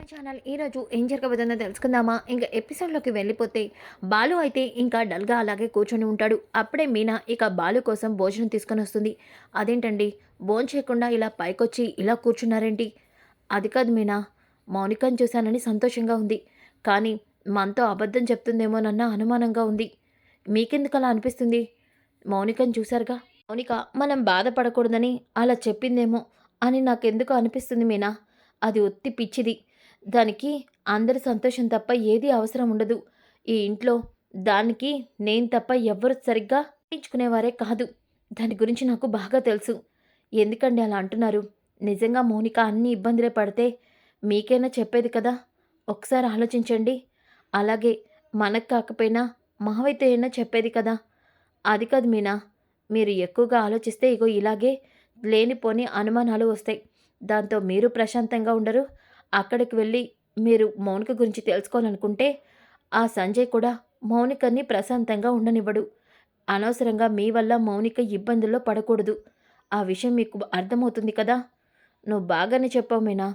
My channel. ఈరోజు ఏం జరగబోతుందో తెలుసుకుందామా? ఇంకా ఎపిసోడ్లోకి వెళ్ళిపోతే బాలు అయితే ఇంకా డల్గా అలాగే కూర్చొని ఉంటాడు. అప్పుడే మీనా ఇక బాలు కోసం భోజనం తీసుకొని వస్తుంది. అదేంటండి? భోజనం చేయకుండా ఇలా పైకొచ్చి ఇలా కూర్చున్నారేంటి? అది కాదు మీనా. మౌనికను చూశానని సంతోషంగా ఉంది. కానీ మనతో అబద్ధం చెప్తుందేమోనన్న అనుమానంగా ఉంది. మీకెందుకు అలా అనిపిస్తుంది? మౌనికను చూశారుగా? మౌనిక మనం బాధపడకూడదని అలా చెప్పిందేమో అని నాకెందుకు అనిపిస్తుంది మీనా. అది ఒత్తి పిచ్చిది. దానికి అందరి సంతోషం తప్ప ఏది అవసరం ఉండదు. ఈ ఇంట్లో దానికి నేను తప్ప ఎవ్వరు సరిగ్గా పట్టించుకునేవారే కాదు. దాని గురించి నాకు బాగా తెలుసు. ఎందుకండి అలా అంటున్నారు? నిజంగా మౌనిక అన్ని ఇబ్బందులే పడితే మీకైనా చెప్పేది కదా? ఒకసారి ఆలోచించండి. అలాగే మనకు కాకపోయినా మావైతే అయినా చెప్పేది కదా? అది కాదు మీనా. మీరు ఎక్కువగా ఆలోచిస్తే ఇగో ఇలాగే లేనిపోని అనుమానాలు వస్తాయి. దాంతో మీరు ప్రశాంతంగా ఉండరు. అక్కడికి వెళ్ళి మీరు మౌనిక గురించి తెలుసుకోవాలనుకుంటే ఆ సంజయ్ కూడా మౌనికని ప్రశాంతంగా ఉండనివ్వడు. అనవసరంగా మీ వల్ల మౌనిక ఇబ్బందుల్లో పడకూడదు. ఆ విషయం మీకు అర్థమవుతుంది కదా? నువ్వు బాగానే చెప్పావు మీనా.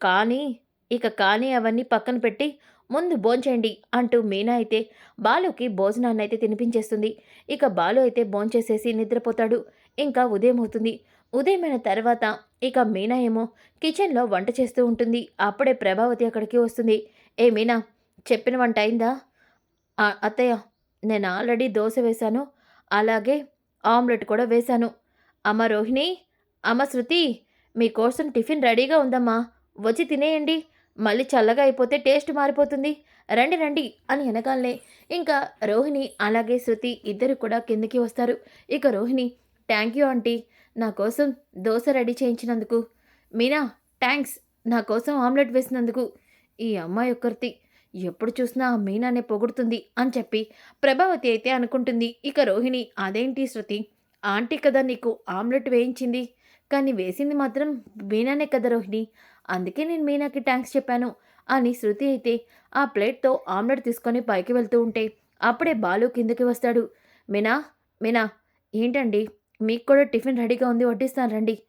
కానీ ఇక కానీ అవన్నీ పక్కన పెట్టి ముందు భోంచేయండి అంటూ మీనా అయితే బాలుకి భోజనాన్ని అయితే తినిపించేస్తుంది. ఇక బాలు అయితే భోంచేసేసి నిద్రపోతాడు. ఇంకా ఉదయం అవుతుంది ఉదయమైన తర్వాత ఇక మీనా ఏమో కిచెన్లో వంట చేస్తూ ఉంటుంది. అప్పుడే ప్రభావతి అక్కడికి వస్తుంది. ఏ మీనా చెప్పిన వంట అయిందా? అత్తయ్య నేను ఆల్రెడీ దోశ వేశాను. అలాగే ఆమ్లెట్ కూడా వేశాను. అమ్మ రోహిణి అమ్మ శృతి మీకోసం టిఫిన్ రెడీగా ఉందమ్మా. వచ్చి తినేయండి. మళ్ళీ చల్లగా అయిపోతే టేస్ట్ మారిపోతుంది. రండి రండి అని వెనకాలనే ఇంకా రోహిణి అలాగే శృతి ఇద్దరు కూడా కిందకి వస్తారు. ఇక రోహిణి థ్యాంక్ యూ ఆంటీ. నా కోసం దోశ రెడీ చేయించినందుకు. మీనా థ్యాంక్స్ నా కోసం ఆమ్లెట్ వేసినందుకు. ఈ అమ్మాయి ఒక్కరితి ఎప్పుడు చూసినా ఆ మీనానే పొగుడుతుంది అని చెప్పి ప్రభావతి అయితే అనుకుంటుంది. ఇక రోహిణి అదేంటి శృతి? ఆంటీ కదా నీకు ఆమ్లెట్ వేయించింది. కానీ వేసింది మాత్రం మీనానే కదా రోహిణి. అందుకే నేను మీనాకి థ్యాంక్స్ చెప్పాను అని శృతి అయితే ఆ ప్లేట్తో ఆమ్లెట్ తీసుకొని పైకి వెళ్తూ ఉంటే అప్పుడే బాలు కిందకి వస్తాడు. మీనా మీనా ఏంటండి? మీకు కూడా టిఫిన్ రెడీగా ఉంది వడ్డిస్తాను రండి.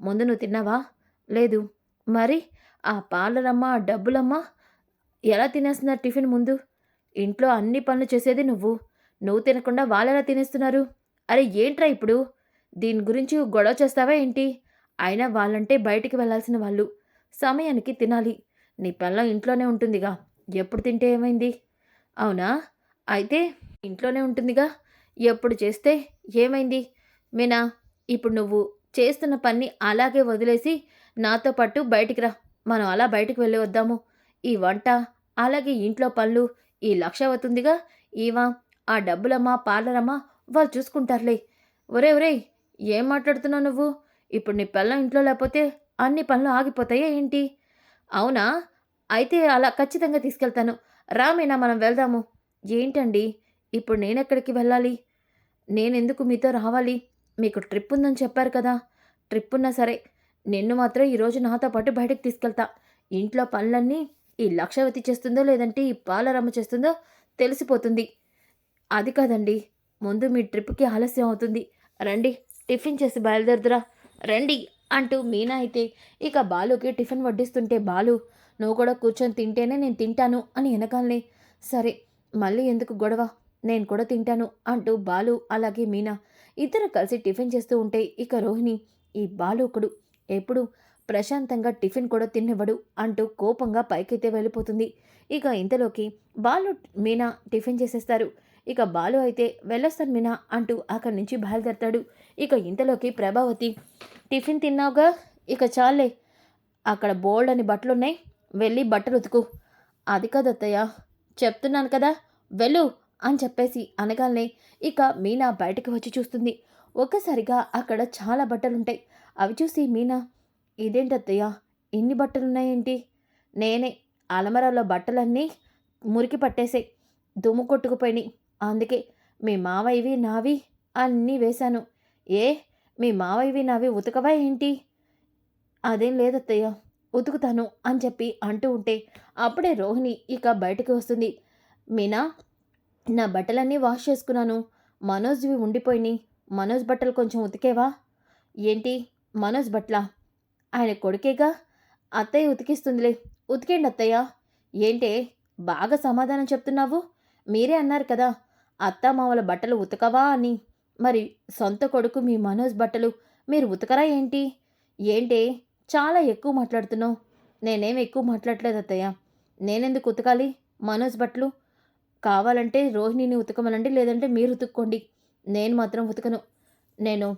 ముందు నువ్వు తిన్నావా? లేదు. మరి ఆ పాలరమ్మ ఆ డబ్బులమ్మ ఎలా తినేస్తున్నారు టిఫిన్ ముందు? ఇంట్లో అన్ని పనులు చేసేది నువ్వు. నువ్వు తినకుండా వాళ్ళు ఎలా తినేస్తున్నారు? అరే ఏంట్రా ఇప్పుడు? దీని గురించి గొడవ చేస్తావా ఏంటి? అయినా వాళ్ళంటే బయటికి వెళ్ళాల్సిన వాళ్ళు. సమయానికి తినాలి. నీ పిల్లం ఇంట్లోనే ఉంటుందిగా. ఎప్పుడు తింటే ఏమైంది? అవునా? అయితే ఇంట్లోనే ఉంటుందిగా. ఎప్పుడు చేస్తే ఏమైంది? మీనా ఇప్పుడు నువ్వు చేస్తున్న పని అలాగే వదిలేసి నాతో పాటు బయటికి రా. మనం అలా బయటికి వెళ్ళి వద్దాము. ఈ వంట అలాగే ఇంట్లో పనులు ఈ లక్ష అవుతుందిగా ఈవా ఆ డబ్బులమ్మా పార్లరమ్మా వాళ్ళు చూసుకుంటారులే. ఒరే ఒరే ఏం మాట్లాడుతున్నావు నువ్వు? ఇప్పుడు నీ పిల్లం ఇంట్లో లేకపోతే అన్ని పనులు ఆగిపోతాయా ఏంటి? అవునా? అయితే అలా ఖచ్చితంగా తీసుకెళ్తాను. రామేనా మనం వెళ్దాము. ఏంటండి? ఇప్పుడు నేనెక్కడికి వెళ్ళాలి? నేనెందుకు మీతో రావాలి? మీకు ట్రిప్ ఉందని చెప్పారు కదా. ట్రిప్ ఉన్నా సరే నిన్ను మాత్రం ఈరోజు నాతో పాటు బయటకు తీసుకెళ్తా. ఇంట్లో పనులన్నీ ఈ లక్షవతి చేస్తుందో లేదంటే ఈ పాలరమ్మ చేస్తుందో తెలిసిపోతుంది. అది కాదండి ముందు మీ ట్రిప్కి ఆలస్యం అవుతుంది. రండి టిఫిన్ చేసి బయలుదేరుదురా. రండి అంటూ మీనా అయితే ఇక బాలుకి టిఫిన్ వడ్డిస్తుంటే బాలు నువ్వు కూడా కూర్చొని తింటేనే నేను తింటాను అని వెనకాలనే. సరే మళ్ళీ ఎందుకు గొడవ? నేను కూడా తింటాను అంటూ బాలు అలాగే మీనా ఇద్దరు కలిసి టిఫిన్ చేస్తూ ఉంటే ఇక రోహిణి ఈ బాలోకుడు. ఎప్పుడు ప్రశాంతంగా టిఫిన్ కూడా తినివ్వడు అంటూ కోపంగా పైకైతే వెళ్ళిపోతుంది. ఇక ఇంతలోకి బాలు మీనా టిఫిన్ చేసేస్తారు. ఇక బాలు అయితే వెళ్ళొస్తాను మీనా అంటూ అక్కడి నుంచి బయలుదేరతాడు. ఇక ఇంతలోకి ప్రభావతి టిఫిన్ తిన్నావుగా? ఇక చాలే. అక్కడ బోల్డ్ అని బట్టలున్నాయి. వెళ్ళి బట్టలు ఉతుకు. అది కాదు చెప్తున్నాను కదా. వెళ్ళు. అని చెప్పేసి అనగానే ఇక మీనా బయటకు వచ్చి చూస్తుంది. ఒక్కసారిగా అక్కడ చాలా బట్టలుంటాయి. అవి చూసి మీనా ఇదేంటత్తయ్య? ఇన్ని బట్టలున్నాయేంటి? నేనే. అలమరాలో బట్టలన్నీ మురికి పట్టేసాయి దుమ్ము కొట్టుకుపోయినాయి. అందుకే మీ మావయ్యవి నావి అన్నీ వేశాను. ఏ? మీ మావయ్యవి నావి ఉతకవా ఏంటి? అదేం లేదత్తయ్య. ఉతుకుతాను అని చెప్పి అంటూ ఉంటే అప్పుడే రోహిణి ఇక బయటకు వస్తుంది. మీనా నా బట్టలన్నీ వాష్ చేసుకున్నాను. మనోజ్వి ఉండిపోయినాయి మనోజ్ బట్టలు కొంచెం ఉతికేవా? ఏంటి? మనోజ్ బట్ల ఆయన కొడుకేగా? అత్తయ్య ఉతికిస్తుందిలే. ఉతికేండి అత్తయ్య. ఏంటే? బాగా సమాధానం చెప్తున్నావు? మీరే అన్నారు కదా అత్త మామల బట్టలు ఉతకవా అని. మరి సొంత కొడుకు మీ మనోజ్ బట్టలు మీరు ఉతకరా ఏంటి? ఏంటే? చాలా ఎక్కువ మాట్లాడుతున్నావు. నేనేం ఎక్కువ మాట్లాడలేదు అత్తయ్య. నేనెందుకు ఉతకాలి? మనోజ్ బట్టలు కావాలంటే రోహిణిని ఉతకమనండి లేదంటే మీరు ఉతుక్కోండి. నేను మాత్రం ఉతకను. నేను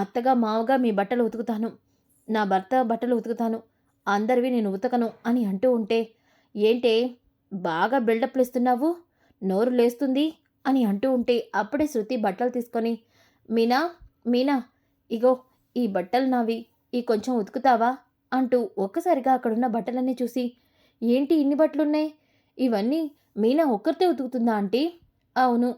అత్తగా మావగా మీ బట్టలు ఉతుకుతాను. నా భర్త బట్టలు ఉతుకుతాను. అందరివి నేను ఉతకను అని అంటూ ఉంటే ఏంటే బాగా బిల్డప్లు ఇస్తున్నావు? నోరు లేస్తుంది అని అంటూ ఉంటే అప్పుడే శృతి బట్టలు తీసుకొని మీనా మీనా ఇగో ఈ బట్టలు నావి ఈ కొంచెం ఉతుకుతావా? అంటూ ఒక్కసారిగా అక్కడున్న బట్టలన్నీ చూసి ఏంటి ఇన్ని బట్టలున్నాయి? ఇవన్నీ మీనా ఒక్కరితే ఉతుకుతుందా ఆంటీ? అవును.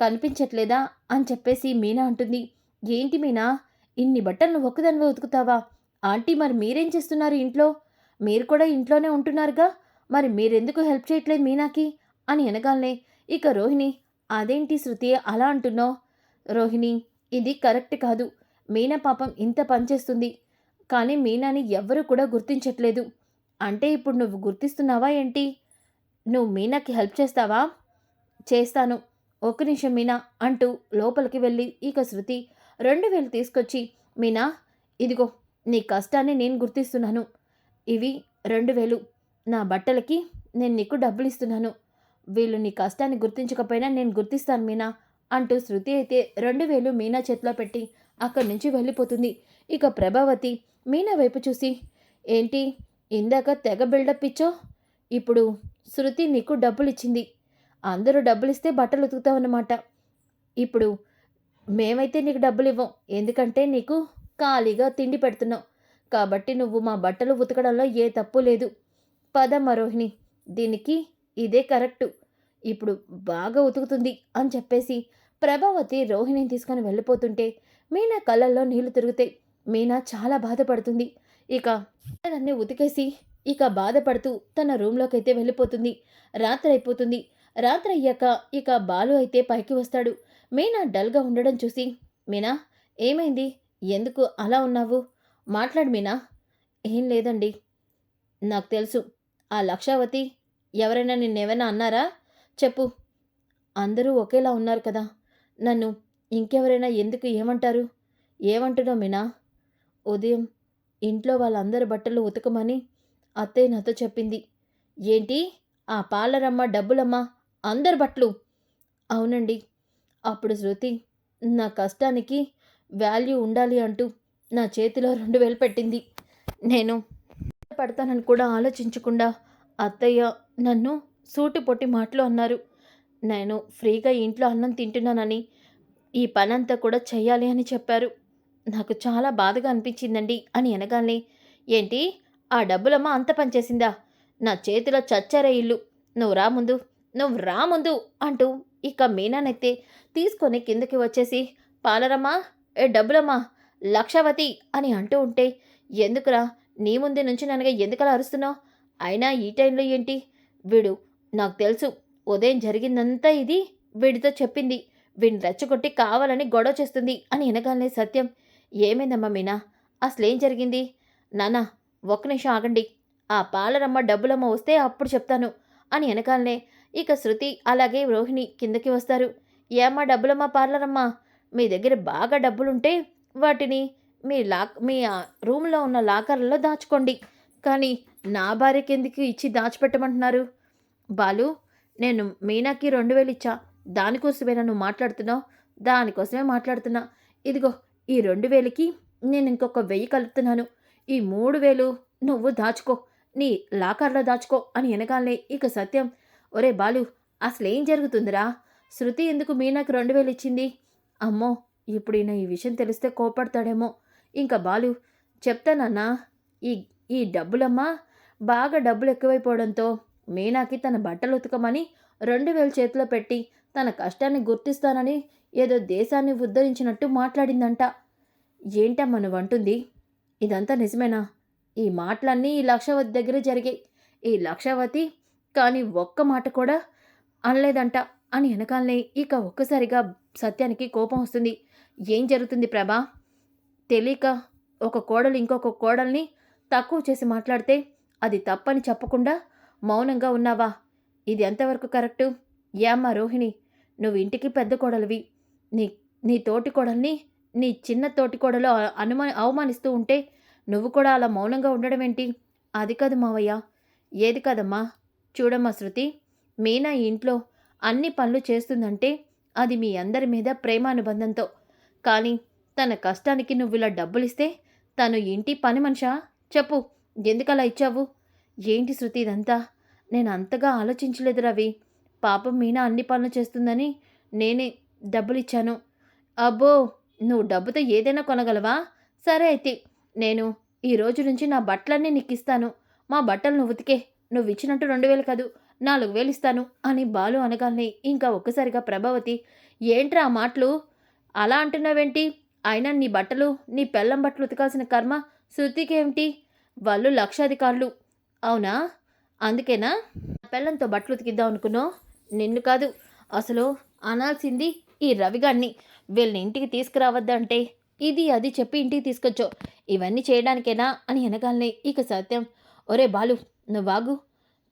కనిపించట్లేదా అని చెప్పేసి మీనా అంటుంది. ఏంటి మీనా? ఇన్ని బట్టలు నువ్వు ఒక్కదానివే ఉతుకుతావా? ఆంటీ మరి మీరేం చేస్తున్నారు ఇంట్లో? మీరు కూడా ఇంట్లోనే ఉంటున్నారుగా? మరి మీరెందుకు హెల్ప్ చేయట్లేదు మీనాకి? అని అనగానే ఇక రోహిణి అదేంటి శృతి అలా అంటున్నావు? రోహిణి ఇది కరెక్ట్ కాదు. మీనా పాపం ఇంత పనిచేస్తుంది కానీ మీనాని ఎవ్వరూ కూడా గుర్తించట్లేదు. అంటే ఇప్పుడు నువ్వు గుర్తిస్తున్నావా ఏంటి? నువ్వు మీనాకి హెల్ప్ చేస్తావా? చేస్తాను. ఒక్క నిమిషం మీనా అంటూ లోపలికి వెళ్ళి ఇక శృతి రెండు వేలు తీసుకొచ్చి మీనా ఇదిగో నీ కష్టాన్ని నేను గుర్తిస్తున్నాను. ఇవి రెండు వేలు. నా బట్టలకి నేను నీకు డబ్బులు ఇస్తున్నాను వీళ్ళు నీ కష్టాన్ని గుర్తించకపోయినా నేను గుర్తిస్తాను మీనా అంటూ శృతి అయితే రెండు వేలు మీనా చేతిలో పెట్టి అక్కడి నుంచి వెళ్ళిపోతుంది. ఇక ప్రభావతి మీనా వైపు చూసి ఏంటి ఇందాక తెగ బిల్డప్ ఇచ్చో ఇప్పుడు శృతి నీకు డబ్బులు ఇచ్చింది అందరూ డబ్బులు ఇస్తే బట్టలు ఉతుకుతావన్నమాట. ఇప్పుడు మేమైతే నీకు డబ్బులు ఇవ్వం ఎందుకంటే నీకు ఖాళీగా తిండి పెడుతున్నావు కాబట్టి నువ్వు మా బట్టలు ఉతకడంలో ఏ తప్పు లేదు. పదమ్మ రోహిణి దీనికి ఇదే కరెక్టు. ఇప్పుడు బాగా ఉతుకుతుంది అని చెప్పేసి ప్రభావతి రోహిణిని తీసుకొని వెళ్ళిపోతుంటే మీనా కళ్ళల్లో నీళ్ళు తిరుగుతాయి. మీనా చాలా బాధపడుతుంది. ఇక అన్నీ ఉతికేసి ఇక బాధపడుతూ తన రూమ్లోకి అయితే వెళ్ళిపోతుంది. రాత్రి అయిపోతుంది రాత్రి అయ్యాక ఇక బాలు అయితే పైకి వస్తాడు. మీనా డల్గా ఉండడం చూసి మీనా ఏమైంది? ఎందుకు అలా ఉన్నావు? మాట్లాడు మీనా. ఏం లేదండి. నాకు తెలుసు. ఆ లక్షావతి ఎవరైనా నిన్నేమైనా అన్నారా? చెప్పు. అందరూ ఒకేలా ఉన్నారు కదా. నన్ను ఇంకెవరైనా ఎందుకు ఏమంటారు? ఏమంటున్నావు మీనా? ఉదయం ఇంట్లో వాళ్ళందరి బట్టలు ఉతకమని అత్తయ్య నాతో చెప్పింది. ఏంటి? ఆ పాలరమ్మ డబ్బులమ్మ అందరి బట్లు అవునండి. అప్పుడు శృతి నా కష్టానికి వాల్యూ ఉండాలి అంటూ నా చేతిలో రెండు వేలు పెట్టింది. నేను పడతానని కూడా ఆలోచించకుండా అత్తయ్య నన్ను సూటి పొట్టి మాటలు అన్నారు. నేను ఫ్రీగా ఇంట్లో అన్నం తింటున్నానని ఈ పనంతా కూడా చేయాలి అని చెప్పారు. నాకు చాలా బాధగా అనిపించిందండి అని అనగానే ఏంటి? ఆ డబ్బులమ్మ అంత పనిచేసిందా నా చేతిలో చచ్చారే ఇల్లు. నువ్వు రా ముందు. నువ్వు రా ముందు అంటూ ఇక మీనానైతే తీసుకొని కిందకి వచ్చేసి పాలరమ్మా ఏ డబ్బులమ్మా లక్షవతి అని అంటూ ఉంటే ఎందుకురా? నీ ముందు నుంచి నన్నగా ఎందుకలా అరుస్తున్నావు? అయినా ఈ టైంలో ఏంటి? వీడు నాకు తెలుసు. ఉదయం జరిగిందంతా ఇది వీడితో చెప్పింది. వీడిని రెచ్చగొట్టి కావాలని గొడవ చేస్తుంది అని వినగానే సత్యం. ఏమైందమ్మా మీనా? అసలేం జరిగింది? నానా ఒక్క నిమిషం ఆగండి. ఆ పాలరమ్మ డబ్బులమ్మ వస్తే అప్పుడు చెప్తాను అని వెనకాలనే ఇక శృతి అలాగే రోహిణి కిందకి వస్తారు. ఏమ్మా డబ్బులమ్మ పార్లరమ్మ? మీ దగ్గర బాగా డబ్బులుంటే వాటిని మీ లాక్ మీ రూమ్లో ఉన్న లాకర్లలో దాచుకోండి. కానీ నా భార్య కిందకి ఇచ్చి దాచిపెట్టమంటున్నారు? బాలు నేను మీనాకి రెండు వేలు ఇచ్చా. దానికోసమేనా నువ్వు మాట్లాడుతున్నావు? దానికోసమే మాట్లాడుతున్నా. ఇదిగో ఈ రెండు వేలకి నేను ఇంకొక వెయ్యి కలుపుతున్నాను. ఈ మూడు వేలు నువ్వు దాచుకో నీ లాకర్లో దాచుకో అని వెనకాలనే ఇక సత్యం. ఒరే బాలు అసలేం జరుగుతుందిరా? శృతి ఎందుకు మీనాకు రెండు వేలు ఇచ్చింది? అమ్మో ఇప్పుడు ఈయన ఈ విషయం తెలిస్తే కోపడతాడేమో ఇంకా బాలు చెప్తానన్నా ఈ ఈ డబ్బులమ్మా బాగా డబ్బులు ఎక్కువైపోవడంతో మీనాకి తన బట్టలు ఉతకమని రెండు వేలు చేతిలో పెట్టి తన కష్టాన్ని గుర్తిస్తానని ఏదో దేశాన్ని ఉద్ధరించినట్టు మాట్లాడిందంట. ఏంటమ్మా నువ్వు అంటుంది ఇదంతా నిజమేనా? ఈ మాటలన్నీ ఈ లక్షవతి దగ్గర జరిగాయి. ఈ లక్షవతి కానీ ఒక్క మాట కూడా అనలేదంట. అని వెనకాలనే ఇక ఒక్కసారిగా సత్యానికి కోపం వస్తుంది. ఏం జరుగుతుంది ప్రభా? తెలియక ఒక కోడలు ఇంకొక కోడల్ని తక్కువ చేసి మాట్లాడితే అది తప్పని చెప్పకుండా మౌనంగా ఉన్నావా? ఇది ఎంతవరకు కరెక్టు? ఏమ్మా రోహిణి నువ్వు ఇంటికి పెద్ద కోడలివి. నీ నీ తోటి కోడల్ని నీ చిన్న తోటి కోడలు అనుమా అవమానిస్తూ ఉంటే నువ్వు కూడా అలా మౌనంగా ఉండడం ఏంటి? అది కాదు మావయ్య. ఏది కాదమ్మా? చూడమ్మా శృతి మీనా ఇంట్లో అన్ని పనులు చేస్తుందంటే అది మీ అందరి మీద ప్రేమానుబంధంతో. కానీ తన కష్టానికి నువ్వు ఇలా డబ్బులిస్తే తను ఇంటి పని మనిషా? చెప్పు ఎందుకలా ఇచ్చావు? ఏంటి శృతి ఇదంతా? నేను అంతగా ఆలోచించలేదు రవి. పాపం మీనా అన్ని పనులు చేస్తుందని నేనే డబ్బులు ఇచ్చాను అబ్బో! నువ్వు డబ్బుతో ఏదైనా కొనగలవా? సరే అయితే నేను ఈ రోజు నుంచి నా బట్టలన్నీ నీకు ఇస్తాను మా బట్టలు నువ్వు ఉతికే. నువ్వు ఇచ్చినట్టు రెండు వేలు కాదు నాలుగు వేలు ఇస్తాను అని బాలు అనగానే ఇంకా ఒక్కసారిగా ప్రభావతి ఏంట్రా ఆ మాటలు? అలా అంటున్నావేంటి? అయినా నీ బట్టలు నీ పెళ్ళం బట్టలు ఉతకాల్సిన కర్మ శృతికేమిటి వాళ్ళు లక్షాధికారులు. అవునా? అందుకేనా? పెళ్ళంతో బట్టలు ఉతికిద్దాం అనుకున్నావు? నిన్ను కాదు అసలు అనాల్సింది ఈ రవిగాన్ని వీళ్ళని ఇంటికి తీసుకురావద్దంటే ఇది అది చెప్పి ఇంటికి తీసుకొచ్చో ఇవన్నీ చేయడానికేనా అని అనగానే ఇక సత్యం ఒరే బాలు నువ్వాగు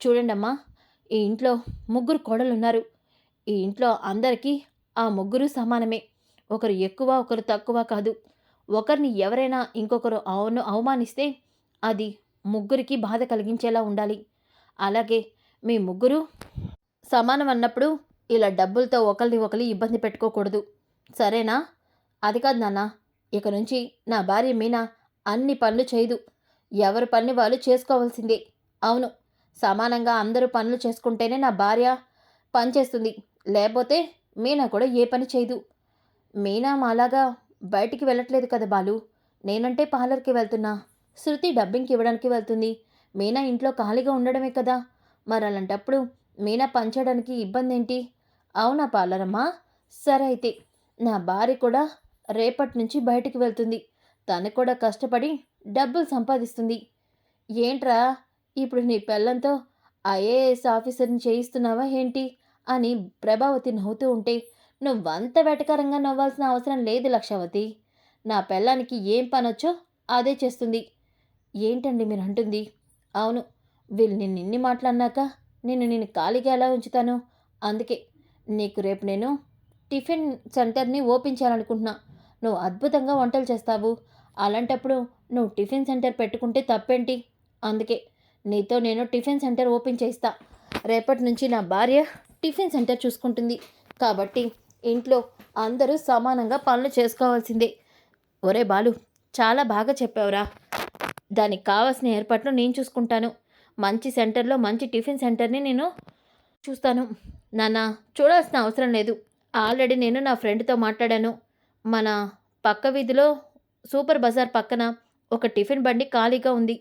చూడండమ్మా ఈ ఇంట్లో ముగ్గురు కోడలు ఉన్నారు ఈ ఇంట్లో అందరికీ ఆ ముగ్గురు సమానమే. ఒకరు ఎక్కువ ఒకరు తక్కువ కాదు. ఒకరిని ఎవరైనా ఇంకొకరు అవును అవమానిస్తే అది ముగ్గురికి బాధ కలిగించేలా ఉండాలి. అలాగే మీ ముగ్గురు సమానం అన్నప్పుడు ఇలా డబ్బులతో ఒకరిని ఒకరి ఇబ్బంది పెట్టుకోకూడదు. సరేనా? అది కాదు నాన్న ఇక నుంచి నా భార్య మీనా అన్ని పనులు చేయదు. ఎవరి పని వాళ్ళు చేసుకోవాల్సిందే. అవును సమానంగా అందరూ పనులు చేసుకుంటేనే నా భార్య పని చేస్తుంది. లేకపోతే మీనా కూడా ఏ పని చేయదు. మీనా మాలాగా బయటికి వెళ్ళట్లేదు కదా బాలు? నేనంటే పార్లర్కి వెళ్తున్నా. శృతి డబ్బింగ్కి ఇవ్వడానికి వెళ్తుంది. మీనా ఇంట్లో ఖాళీగా ఉండడమే కదా. మరి అలాంటప్పుడు మీనా పనిచేయడానికి ఇబ్బంది ఏంటి అవునా పాలనమ్మా సరే అయితే నా భార్య కూడా రేపటి నుంచి బయటికి వెళ్తుంది. తను కూడా కష్టపడి డబ్బులు సంపాదిస్తుంది. ఏంట్రా ఇప్పుడు నీ పెళ్ళంతో ఐఏఎస్ ఆఫీసర్ని చేయిస్తున్నావా ఏంటి? అని ప్రభావతి నవ్వుతూ ఉంటే నువ్వంత వెటకరంగా నవ్వాల్సిన అవసరం లేదు లక్షావతి. నా పెళ్ళానికి ఏం పనొచ్చో అదే చేస్తుంది. ఏంటండి మీరు అంటుంది? అవును వీళ్ళు నిన్ను ఇన్ని మాట్లాడినాక నేను నేను ఖాళీగా ఎలా ఉంచుతాను? అందుకే నీకు రేపు నేను టిఫిన్ సెంటర్ని ఓపెన్ చేయాలనుకుంటున్నా. నువ్వు అద్భుతంగా వంటలు చేస్తావు. అలాంటప్పుడు నువ్వు టిఫిన్ సెంటర్ పెట్టుకుంటే తప్పేంటి? అందుకే నీతో నేను టిఫిన్ సెంటర్ ఓపెన్ చేస్తా రేపటి నుంచి నా భార్య టిఫిన్ సెంటర్ చూసుకుంటుంది. కాబట్టి ఇంట్లో అందరూ సమానంగా పనులు చేసుకోవాల్సిందే. ఒరే బాలు చాలా బాగా చెప్పావురా. దానికి కావాల్సిన ఏర్పాట్లు నేను చూసుకుంటాను. మంచి సెంటర్లో మంచి టిఫిన్ సెంటర్ని నేను చూస్తాను. నానా చూడాల్సిన అవసరం లేదు. ఆల్రెడీ నేను నా ఫ్రెండ్తో మాట్లాడాను. మన పక్క వీధిలో సూపర్ బజార్ పక్కన ఒక టిఫిన్ బండి ఖాళీగా ఉంది.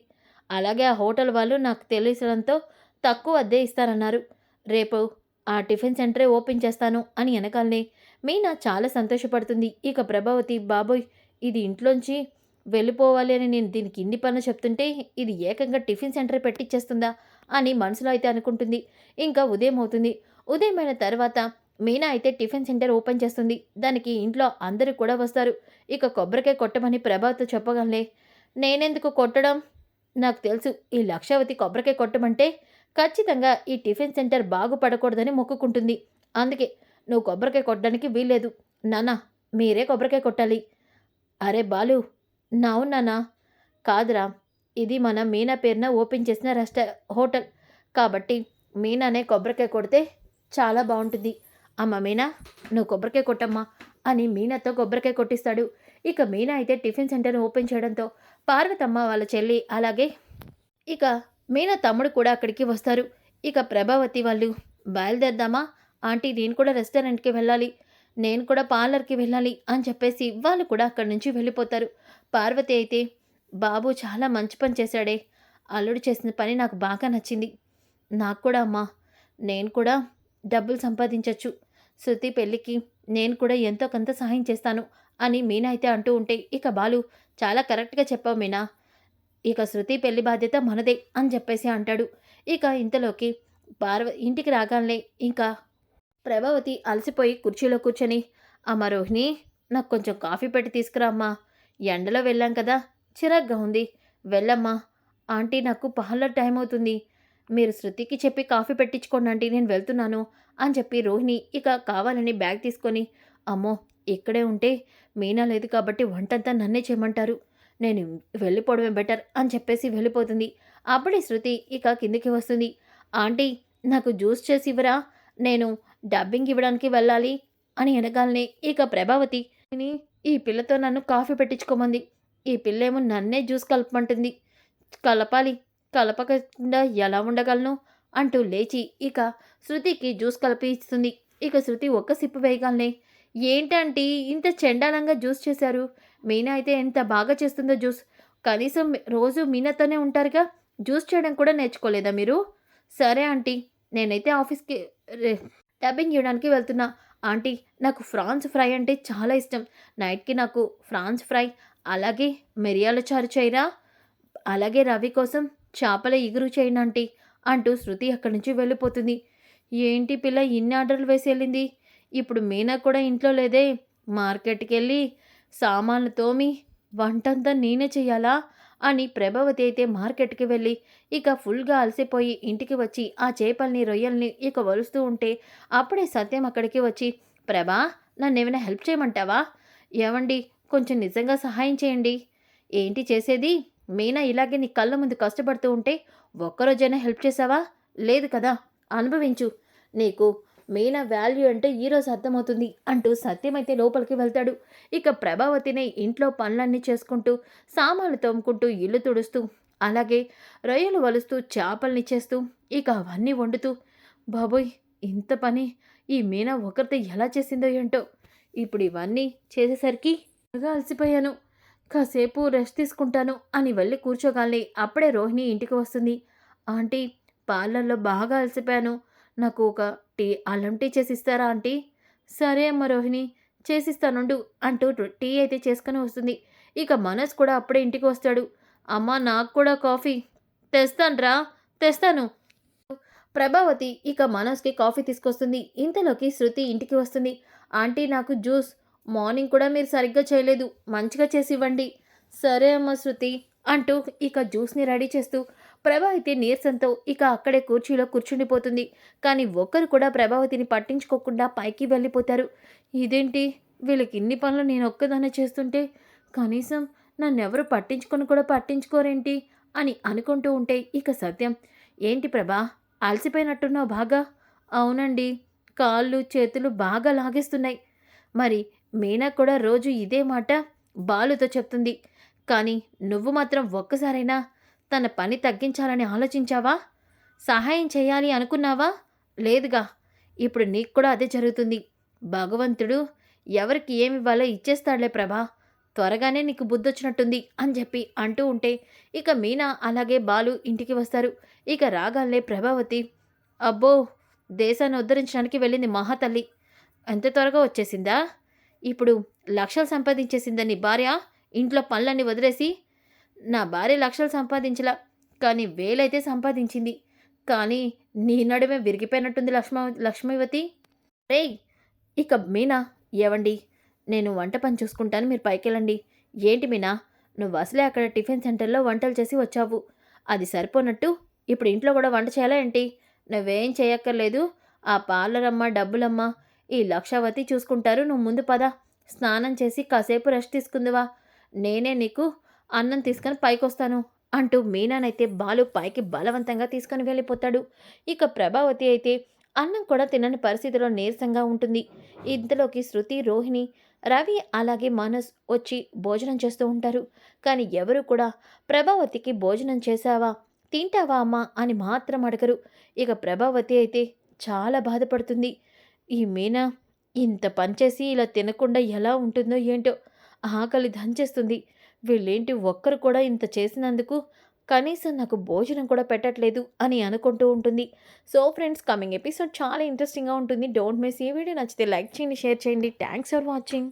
అలాగే ఆ హోటల్ వాళ్ళు నాకు తెలిసడంతో తక్కువ అద్దె ఇస్తారన్నారు. రేపు ఆ టిఫిన్ సెంటరే ఓపెన్ చేస్తాను అని వెనకాలనే మీనా చాలా సంతోషపడుతుంది. ఇక ప్రభావతి బాబోయ్ ఇది ఇంట్లోంచి వెళ్ళిపోవాలి అని నేను దీనికి ఇన్ని పనులు చెప్తుంటే ఇది ఏకంగా టిఫిన్ సెంటర్ పెట్టిచ్చేస్తుందా అని మనసులో అయితే అనుకుంటుంది. ఇంకా ఉదయం అవుతుంది. ఉదయం అయిన తర్వాత మీనా అయితే టిఫిన్ సెంటర్ ఓపెన్ చేస్తుంది. దానికి ఇంట్లో అందరూ కూడా వస్తారు. ఇక కొబ్బరికాయ కొట్టమని ప్రభావతి చెప్పగలనే. నేనెందుకు కొట్టడం? నాకు తెలుసు ఈ లక్షావతి కొబ్బరికాయ కొట్టమంటే ఖచ్చితంగా ఈ టిఫిన్ సెంటర్ బాగుపడకూడదని మొక్కుకుంటుంది. అందుకే నువ్వు కొబ్బరికాయ కొట్టడానికి వీల్లేదు. నానా మీరే కొబ్బరికాయ కొట్టాలి. అరే బాలు నావు నానా కాదురా ఇది మన మీనా పేరున ఓపెన్ చేసిన రెస్ట హోటల్. కాబట్టి మీనానే కొబ్బరికాయ కొడితే చాలా బాగుంటుంది. అమ్మ మీనా నువ్వు కొబ్బరికాయ కొట్టమ్మా అని మీనాతో కొబ్బరికాయ కొట్టిస్తాడు. ఇక మీనా అయితే టిఫిన్ సెంటర్ ఓపెన్ చేయడంతో పార్వతమ్మ వాళ్ళ చెల్లి అలాగే ఇక మీనా తమ్ముడు కూడా అక్కడికి వస్తారు. ఇక ప్రభావతి వాళ్ళు బయలుదేరదామా? ఆంటీ నేను కూడా రెస్టారెంట్కి వెళ్ళాలి. నేను కూడా పార్లర్కి వెళ్ళాలి అని చెప్పేసి వాళ్ళు కూడా అక్కడి నుంచి వెళ్ళిపోతారు. పార్వతి అయితే బాబు చాలా మంచి పని చేశాడే. అల్లుడు చేసిన పని నాకు బాగా నచ్చింది. నాకు కూడా అమ్మా. నేను కూడా డబ్బులు సంపాదించవచ్చు శృతి పెళ్ళికి నేను కూడా ఎంతో కొంత సహాయం చేస్తాను అని మీనా అయితే అంటూ ఉంటే ఇక బాలు చాలా కరెక్ట్గా చెప్పావు మీనా. ఇక శృతి పెళ్ళి బాధ్యత మనదే అని చెప్పేసి అంటాడు. ఇక ఇంతలోకి పార్వ ఇంటికి రాగానే ఇంకా ప్రభావతి అలసిపోయి కుర్చీలో కూర్చొని అమ్మ రోహిణి నాకు కొంచెం కాఫీ పెట్టి తీసుకురా అమ్మా. ఎండలో వెళ్ళాం కదా చిరాగ్గా ఉంది. వెళ్ళమ్మా. ఆంటీ నాకు పార్లర్ టైం అవుతుంది మీరు శృతికి చెప్పి కాఫీ పెట్టించుకోండి ఆంటీ నేను వెళ్తున్నాను అని చెప్పి రోహిణి ఇక కావాలని బ్యాగ్ తీసుకొని అమ్మో ఇక్కడే ఉంటే మీనా లేదు కాబట్టి వంటంతా నన్నే చేయమంటారు. నేను వెళ్ళిపోవడమే బెటర్ అని చెప్పేసి వెళ్ళిపోతుంది. అప్పుడే శృతి ఇక కిందికి వస్తుంది. ఆంటీ నాకు జ్యూస్ చేసి ఇవ్వరా? నేను డబ్బింగ్ ఇవ్వడానికి వెళ్ళాలి అని అనగాలనే ఇక ప్రభావతి ఈ పిల్లతో నన్ను కాఫీ పెట్టించుకోమంది. ఈ పిల్లేమో నన్నే జ్యూస్ కలపమంటుంది. కలపాలి కలపకుండా ఎలా ఉండగలను? అంటూ లేచి ఇక శృతికి జ్యూస్ కలిపి ఇస్తుంది ఇక శృతి ఒక్క సిప్పు వేయగలనే. ఏంటంటే ఇంత చెండాలంగా జ్యూస్ చేశారు? మీనా అయితే ఎంత బాగా చేస్తుందో జ్యూస్. కనీసం రోజు మీనాతోనే ఉంటారుగా? జ్యూస్ చేయడం కూడా నేర్చుకోలేదా మీరు? సరే ఆంటీ నేనైతే ఆఫీస్కి డబ్బింగ్ ఇవ్వడానికి వెళ్తున్నా. ఆంటీ నాకు ఫ్రాన్స్ ఫ్రై అంటే చాలా ఇష్టం. నైట్కి నాకు ఫ్రాన్స్ ఫ్రై అలాగే మిరియాల చారు చేయరా? అలాగే రవి కోసం చేపల ఇగురు చేయండి ఆంటీ అంటూ శృతి అక్కడి నుంచి వెళ్ళిపోతుంది. ఏంటి పిల్ల ఇన్ని ఆర్డర్లు వేసి వెళ్ళింది? ఇప్పుడు మీనా కూడా ఇంట్లో లేదే. మార్కెట్కి వెళ్ళి సామాన్లు తోమి వంటంతా నేనే చేయాలా? అని ప్రభావతి అయితే మార్కెట్కి వెళ్ళి ఇక ఫుల్గా అలసిపోయి ఇంటికి వచ్చి ఆ చేపల్ని రొయ్యల్ని ఇక వలుస్తూ ఉంటే అప్పుడే సత్యం అక్కడికి వచ్చి ప్రభా నన్ను ఏమైనా హెల్ప్ చేయమంటావా? ఏమండి కొంచెం నిజంగా సహాయం చేయండి. ఏంటి చేసేది? మీనా ఇలాగే నీ కళ్ళ ముందు కష్టపడుతూ ఉంటే ఒక్కరోజైనా హెల్ప్ చేసావా లేదు కదా. అనుభవించు. నీకు మీనా వాల్యూ అంటే ఈరోజు అర్థమవుతుంది అంటూ సత్యమైతే లోపలికి వెళ్తాడు. ఇక ప్రభావతిని ఇంట్లో పనులన్నీ చేసుకుంటూ సామాన్లు తోముకుంటూ ఇల్లు తుడుస్తూ అలాగే రొయ్యలు వలుస్తూ చేపల్ని చేస్తూ ఇక అవన్నీ వండుతూ బాబోయ్ ఇంత పని ఈ మీనా ఒకరితో ఎలా చేసిందో ఏంటో. ఇప్పుడు ఇవన్నీ చేసేసరికి బాగా అలసిపోయాను. కాసేపు రెస్ట్ తీసుకుంటాను అని వెళ్ళి కూర్చోగానే అప్పుడే రోహిణి ఇంటికి వస్తుంది. ఆంటీ పార్లర్లో బాగా అలసిపోయాను. నాకు ఒక టీ అల్లం టీ చేసి ఇస్తారా ఆంటీ? సరే అమ్మ రోహిణి చేసిస్తానుండు అంటూ టీ అయితే చేసుకుని వస్తుంది. ఇక మనోజ్ కూడా అప్పుడే ఇంటికి వస్తాడు. అమ్మ నాకు కూడా కాఫీ. తెస్తానురా తెస్తాను. ప్రభావతి ఇక మనోజ్కి కాఫీ తీసుకొస్తుంది. ఇంతలోకి శృతి ఇంటికి వస్తుంది. ఆంటీ నాకు జ్యూస్. మార్నింగ్ కూడా మీరు సరిగ్గా చేయలేదు. మంచిగా చేసి ఇవ్వండి సరే అమ్మ శృతి అంటూ ఇక జ్యూస్ని రెడీ చేస్తూ ప్రభావతి నీరసంతో ఇక అక్కడే కుర్చీలో కూర్చుండిపోతుంది. కానీ ఒక్కరు కూడా ప్రభావతిని పట్టించుకోకుండా పైకి వెళ్ళిపోతారు. ఇదేంటి? వీళ్ళకి ఇన్ని పనులు నేను ఒక్కదాన్నే చేస్తుంటే కనీసం నన్నెవరు పట్టించుకొని కూడా పట్టించుకోరేంటి? అని అనుకుంటూ ఉంటే ఇక సత్యం ఏంటి ప్రభా అలసిపోయినట్టున్నావు బాగా? అవునండి కాళ్ళు చేతులు బాగా లాగేస్తున్నాయి. మరి మీనా కూడా రోజు ఇదే మాట బాలుతో చెప్తుంది. కానీ నువ్వు మాత్రం ఒక్కసారైనా తన పని తగ్గించాలని ఆలోచించావా? సహాయం చేయాలి అనుకున్నావా? లేదుగా. ఇప్పుడు నీకు కూడా అదే జరుగుతుంది. భగవంతుడు ఎవరికి ఏమి ఇవ్వాలో ఇచ్చేస్తాడులే ప్రభా. త్వరగానే నీకు బుద్ధొచ్చినట్టుంది అని చెప్పి అంటూ ఉంటే ఇక మీనా అలాగే బాలు ఇంటికి వస్తారు. ఇక రాగాలే ప్రభావతి అబ్బో దేశాన్ని ఉద్ధరించడానికి వెళ్ళింది మహాతల్లి. ఎంత త్వరగా వచ్చేసిందా? ఇప్పుడు లక్షలు సంపాదించేసిందని భార్య ఇంట్లో పనులన్నీ వదిలేసి నా భార్య లక్షలు సంపాదించలా కానీ వేలైతే సంపాదించింది. కానీ నీ నడుమే విరిగిపోయినట్టుంది లక్ష్మ లక్ష్మీవతి. రే ఇక మీనా ఏవండి? నేను వంట పని చూసుకుంటాను మీరు పైకెళ్ళండి. ఏంటి మీనా నువ్వు అసలే అక్కడ టిఫిన్ సెంటర్లో వంటలు చేసి వచ్చావు. అది సరిపోనట్టు ఇప్పుడు ఇంట్లో కూడా వంట చేయాలా ఏంటి? నువ్వేం చేయక్కర్లేదు. ఆ పార్లరమ్మ డబ్బులమ్మ ఈ లక్షవతి చూసుకుంటారు. నువ్వు ముందు పద. స్నానం చేసి కాసేపు రెస్ట్ తీసుకుందివా. నేనే నీకు అన్నం తీసుకొని పైకొస్తాను అంటూ మీనానైతే బాలు పైకి బలవంతంగా తీసుకొని వెళ్ళిపోతాడు. ఇక ప్రభావతి అయితే అన్నం కూడా తినని పరిస్థితిలో నీరసంగా ఉంటుంది. ఇంతలోకి శృతి రోహిణి రవి అలాగే మనస్ వచ్చి భోజనం చేస్తూ ఉంటారు. కానీ ఎవరు కూడా ప్రభావతికి భోజనం చేశావా తింటావా అమ్మా అని మాత్రం అడగరు. ఇక ప్రభావతి అయితే చాలా బాధపడుతుంది. ఈ మీనా ఇంత పనిచేసి ఇలా తినకుండా ఎలా ఉంటుందో ఏంటో ఆకలి దంచేస్తుంది. వీళ్ళేంటి ఒక్కరు కూడా ఇంత చేసినందుకు కనీసం నాకు భోజనం కూడా పెట్టట్లేదు అని అనుకుంటూ ఉంటుంది. సో ఫ్రెండ్స్ కమింగ్ ఎపిసోడ్ చాలా ఇంట్రెస్టింగ్గా ఉంటుంది. డోంట్ మిస్ ఈ వీడియో నచ్చితే లైక్ చేయండి షేర్ చేయండి. Thanks for watching